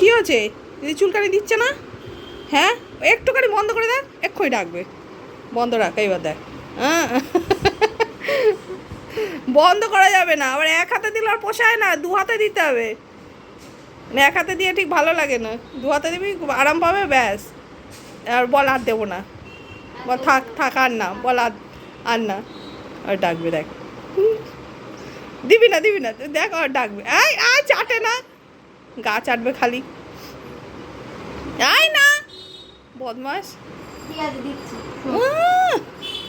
কি হয়েছে? দিদি চুলকানি দিচ্ছে না? হ্যাঁ? একটুখানি বন্ধ করে দেখ এক্ষুনি ডাকবে। বন্ধ রাখ, এইবার দেখ। হ্যাঁ? বন্ধ করা যাবে না। আবার এক হাতে দিলে আর পোষায় না, দু হাতে দিতে হবে। মানে এক হাতে দিয়ে ঠিক ভালো লাগে না। দু হাতে দিবি আরাম পাবে, ব্যাস। আর বল, আর দেবো না। বল, থাক থাক, আর না। বল, আর আর না। আর ডাকবে, দেখ। দিবি না দিবি না। দেখ, আর ডাকবে। আয় আয় চাটে না। গা চাটবে খালি আয় না বদমাস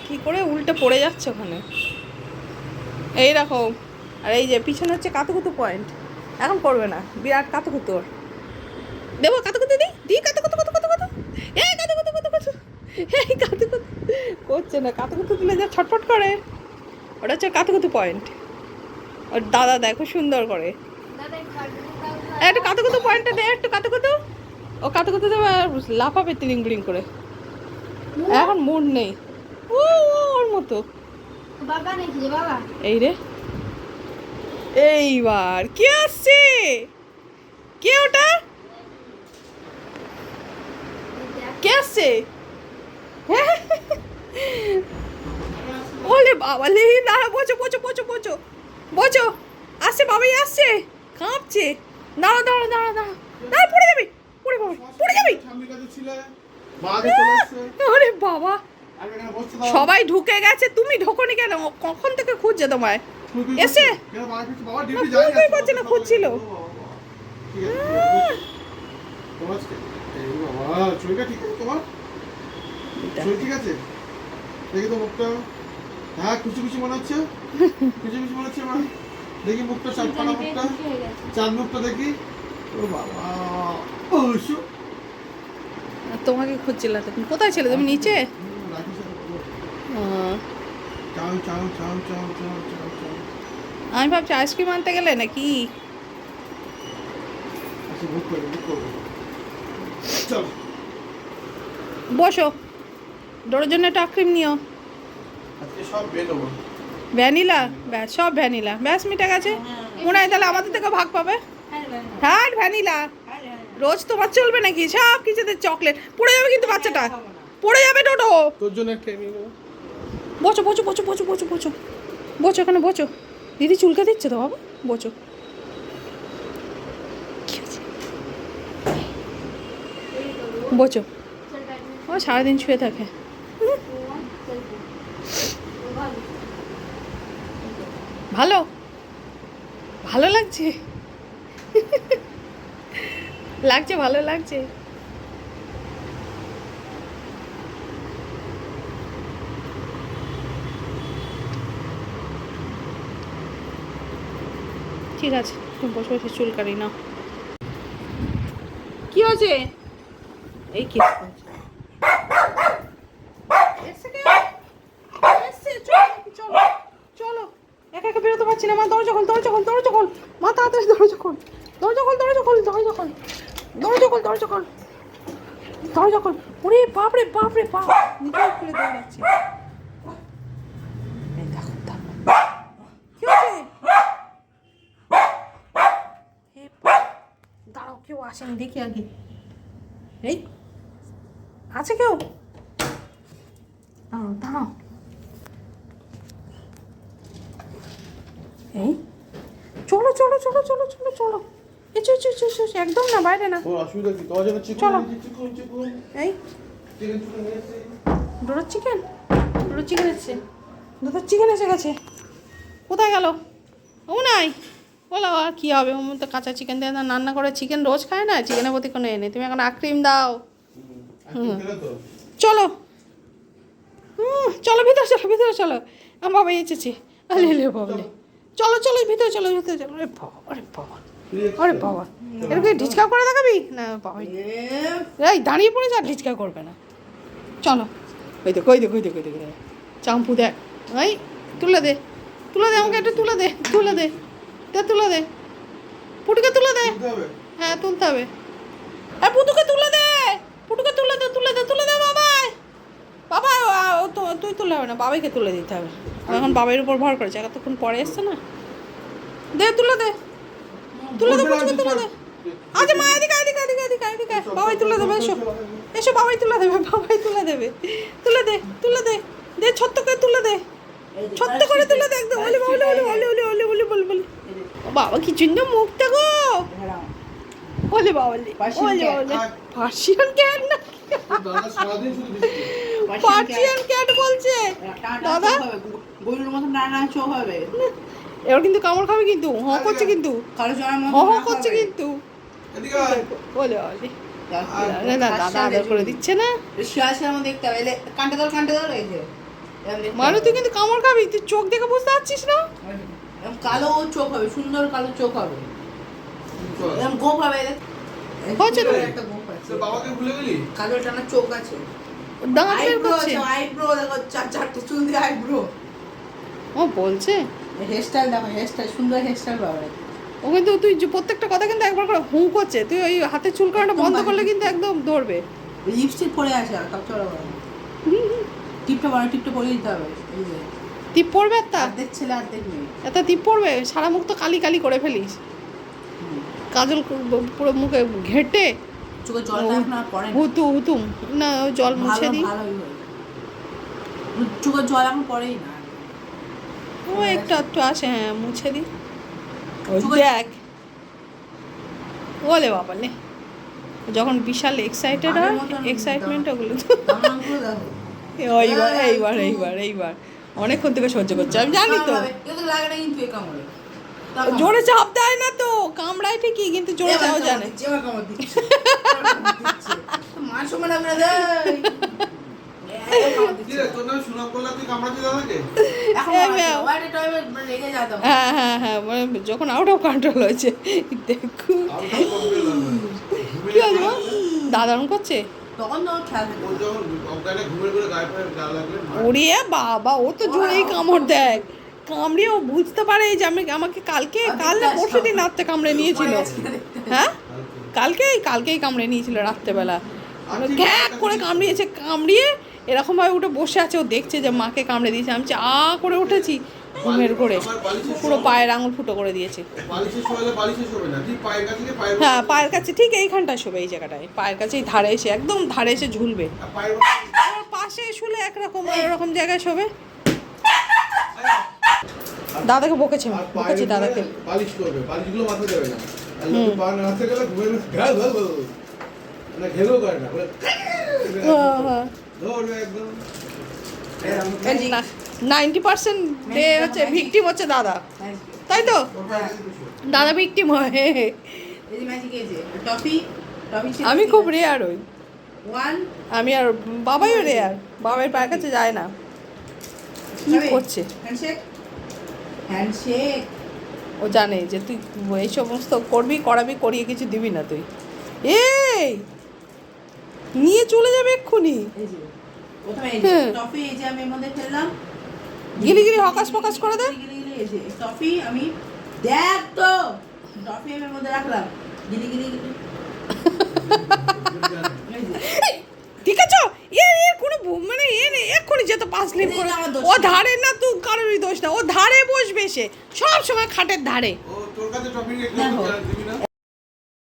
কি করে উল্টে পড়ে যাচ্ছে ওখানে? এইরকম আর এই যে পিছনে হচ্ছে কাতুকুতু পয়েন্ট এখন করবে না বিরাট কাতুকুতু ওর। দেবো কাতুকুতু দি দি কাতুকুতু কত কত কত এই কাতুকুতু কত কত এই কাতুকুতু। করছে না কাতুকুতু দিলে যা ছটফট করে। ওটা হচ্ছে কাতুকুতু পয়েন্ট ওর দাদা দেখো সুন্দর করে। এই, একটু কাতুকুতু পয়েন্টটা দে একটু কাতুকুতু। ও কাতুকুতু দেবে আর লাফাবে তিলিং বিলিং করে। এখন মুড নেই। ও ওর মতো। এই রে। এইবার কে আসছে? কে ওটা? কে আসছে? হ্যাঁ? ওলে বাবা লে দাঁড়া বোঝো বোঝো বোঝো বোঝো বোঝো আসছে বাবাই আসছে। কাঁপছে। দাঁড়া দাঁড়া দাঁড়া দাঁড়া দাঁড়া পড়ে যাবি। পড়ে যাবি পড়ে যাবি? আরে বাবা। সবাই ঢুকে গেছে তুমি ঢোকনি কেন? কখন থেকে খুঁজছে তোমায়? এসে? বাবা পারছি না, খুঁজছিল। ঠিক আছে দেখি তো মুখটা হ্যাঁ খুশি খুশি মনে হচ্ছে খুশি খুশি মনে হচ্ছে দেখি মুখটা মুখটা চার মুখটা দেখি। ও বাবা। তোমাকে খুঁজছিল তখন কোথায় ছিলে? তুমি নিচে? আমি ভাবছি আইসক্রিম আনতে গেলে নাকি? আচ্ছা বসো। ডোরের জন্য একটা আইসক্রিম নিও। আজকে সব বেরোবো ভ্যানিলা? ব্যাস সব ভ্যানিলা। ব্যাস মিটে গেছে। মনে হয় তাহলে আমাদের থেকে ভাগ পাবে। হ্যাঁ হ্যাঁ হ্যাঁ। ভ্যানিলা? রোজ তোমার চলবে নাকি? সব কিছুতে চকলেট। পড়ে যাবে কিন্তু বাচ্চাটা? পড়ে যাবে টোটো? তোর জন্য বচো বচো বচো বচো বচো বচো বচো এখানে বচো দিদি চুলকে দিচ্ছে তো বাবা? বচো বচো ও সারাদিন শুয়ে থাকে। ভালো? ভালো লাগছে? লাগছে, ভালো লাগছে। ঠিক আছে তুমি বসে বসে চুল কাটি না কি হয়েছে? এই কি চলো। একা একা বেরোতে পারছি না দরজা খোল দরজা খোল দরজা খোল। মা, তাড়াতাড়ি দরজা খোল দরজা খোল দরজা খোল দরজা খোল। দরজা খোল দরজা ওরে বাপ। রে বাপ রে নিজে খুলে দৌড়াচ্ছি দাঁড়াও, কেউ আসেনি দেখি আগে। এই, আছে কেউ? দাঁড়াও দাঁড়াও। এই, চলো চলো চলো চলো চলো চলো। এসো এসো, একদম না বাইরে না। অসুবিধা কি? তোমার জন্য চিকেন চলো। চিকেন চিকেন এই। চিকেন চিকেন ডোরোর চিকেন ডোরোর চিকেন এসছে দুটোর চিকেন এসে গেছে। কোথায় গেল? ও নাই। বলো আর কী হবে? ওর মধ্যে কাঁচা চিকেন দিয়ে না রান্না করে চিকেন রোজ খায় না? চিকেনের প্রতি কোনো এ নেই। তুমি এখন আক্রিম দাও। হুম। চলো। হুম চলো ভিতরে চলো ভিতরে চলো। আমার বাবা এসেছে। আলে লে বাবলে। চলো। চলো ভিতরে চলো ভিতরে চলো। আরে বাবা আরে বাবা আরে বাবা এরকম ঢিচকা করে দেখাবি? না বাবা এই দাঁড়িয়ে পড়ে যা ঢিচকা করবে না। চলো ওই দেখো ওই দেখো ওই দেখো ওই দেখো ওই দেখো। চাম্পু দেখ। ওই তুলে দে তুলে দে আমাকে একটু তুলে দে তুলে দে দে তুলে দে। পুটুকে তুলে দে। হ্যাঁ তুলতে হবে। হ্যাঁ পুটুকে তুলে দে পুটুকে তুলে দে তুলে দে তুলে দে বাবাই। বাবা তো তুই তুলে হবে না বাবাইকে তুলে দিতে হবে। এখন বাবাইয়ের উপর ভর করেছে এতক্ষণ পরে এসছে না। দে তুলে দে। তুলে দে পুচকে তুলে আচ্ছা, দে আচ্ছা মা এদিকে এদিকে এদিকে এদিকে এদিকে বাবাই তুলে দেবে এসো। এসো বাবাই তুলে দেবে বাবাই তুলে দেবে। তুলে দে তুলে দে। দে ছোট্ট করে তুলে দে। ছোট্ট করে তুলে দে একদম। ওলে ওলে ওলে ওলে ওলে ওলে ওলে বল বল। বাবা কি চিহ্ন মুখটা গো। ওলে বাবা ওলে ওলে পার্সিয়ান ক্যাট। না। পার্সিয়ান ক্যাট বলছে। দাদা? গরুর মতো নানা চোখ হবে। এবার কিন্তু কামড় খাবে কিন্তু হ করছে কিন্তু। হ হ করছে কিন্তু। বলে বলি। দাদা আদর করে দিচ্ছে না। মানু। তুই কিন্তু কামড় খাবি তুই চোখ দেখে বুঝতে পারছিস না? এরম কালো চোখ হবে সুন্দর কালো চোখ হবে। এরকম গোপ হবে তো? বাবাকে ভুলে গেলি? কালো টানা চোখ আছে। দাঁত বের আইব্রো করছে? আছে আইব্রো দেখো চার চারটে চুল দিয়ে আইব্রো। ও বলছে? হেয়ার স্টাইল দেখো হেয়ার স্টাইল সুন্দর হেয়ার স্টাইল পাবে ও কিন্তু তুই প্রত্যেকটা কথা কিন্তু একবার করে হুঁ করছে। তুই ওই হাতে চুল কাটাটা বন্ধ করলে কিন্তু একদম ধরবে। লিপস্টিক পরে আছে আর কাপ চড়া বড় টিপটা বড় টিপটা পরে দিতে হবে। টিপ পড়বে একটা? অর্ধেক ছেলে অর্ধেক মেয়ে। একটা টিপ পড়বে সারা মুখ তো কালি কালি করে ফেলিস। কাজল পুরো মুখে ঘেটে। চোখে এখন পড়ে হুতু হুতুম। না জল মুছে দিই। চোখে জল এখন পড়েই না। ও একটু একটু আসে হ্যাঁ মুছে ওই দেখ। ওলে বাবা লে যখন বিশাল এক্সাইটেড হয় এক্সাইটমেন্ট ওগুলো। এইবার এইবার এইবার এইবার অনেকক্ষণ থেকে সহ্য করছে। আমি জানি তো। না জোরে চাপ দেয় না তো। কামড়ায় ঠিকই কিন্তু জোরে কামড় জানে। হ্যাঁ হ্যাঁ। হ্যাঁ মানে যখন আউট অফ কন্ট্রোল হয়েছে দেখু। আমি তো কমপ্লেন লাগবে কি? দাদারণ করছে। ওরে বাবা ও তো জোরেই কামড় দেয়। কামড়ে ও বুঝতে পারে যে আমি আমাকে কালকে কাল না পরশু দিন রাত্রে কামড়ে নিয়েছিল। হ্যাঁ? কালকেই কালকেই কামড়ে নিয়েছিল রাত্রেবেলা। ঘ্যাক করে কামড়িয়েছে কামড়িয়ে এরকম ভাবে উঠে বসে আছে ও দেখছে যে মাকে কামড়ে দিয়েছে। আমি চা করে উঠেছি। ঘুমের করে পুরো পায়ের আঙুল ফুটো করে দিয়েছে। কাছে হ্যাঁ পায়ের কাছে ঠিক এইখানটায় শোবে এই জায়গাটায়। পায়ের কাছেই ধারে এসে একদম ধারে এসে ঝুলবে। পাশে শুলে একরকম ওরকম জায়গায় শোবে। দাদাকে বকেছে বকেছি দাদাকে। উপরে বালিশ করবে বালিশগুলো মাথা দেবে গেলে না নাইনটি পার্সেন্ট হচ্ছে ভিকটিম হচ্ছে দাদা। তাই তো। দাদা ভিকটিম হয়। আমি খুব রেয়ার ওই আমি আর বাবাইও রেয়ার বাবাই পায়ের কাছে যায় না। কি করছে। ও জানে যে তুই এই সমস্ত করবি করাবি করিয়ে কিছু দিবি না তুই। এই! নিয়ে চলে যাবে এক্ষুনি। প্রথমে এই যে, হ্যাঁ। এই যে আমি এর মধ্যে ফেললাম। গিলি গিলি হকাস পকাস করে দে। গিলি গিলি এই যে, টফি আমি দেখ তো টফি আমি এর মধ্যে রাখলাম। গিলি গিলি ঠিক আছে? এ এ কোনো মানে এ নেই এক্ষুনি যেত পাঁচ লিপ করে। ও ধারে না তুই কারোরই দোষ না। ও ধারে বসবে সে। সব সময় খাটের ধারে। ও তোর কাছে। দিবি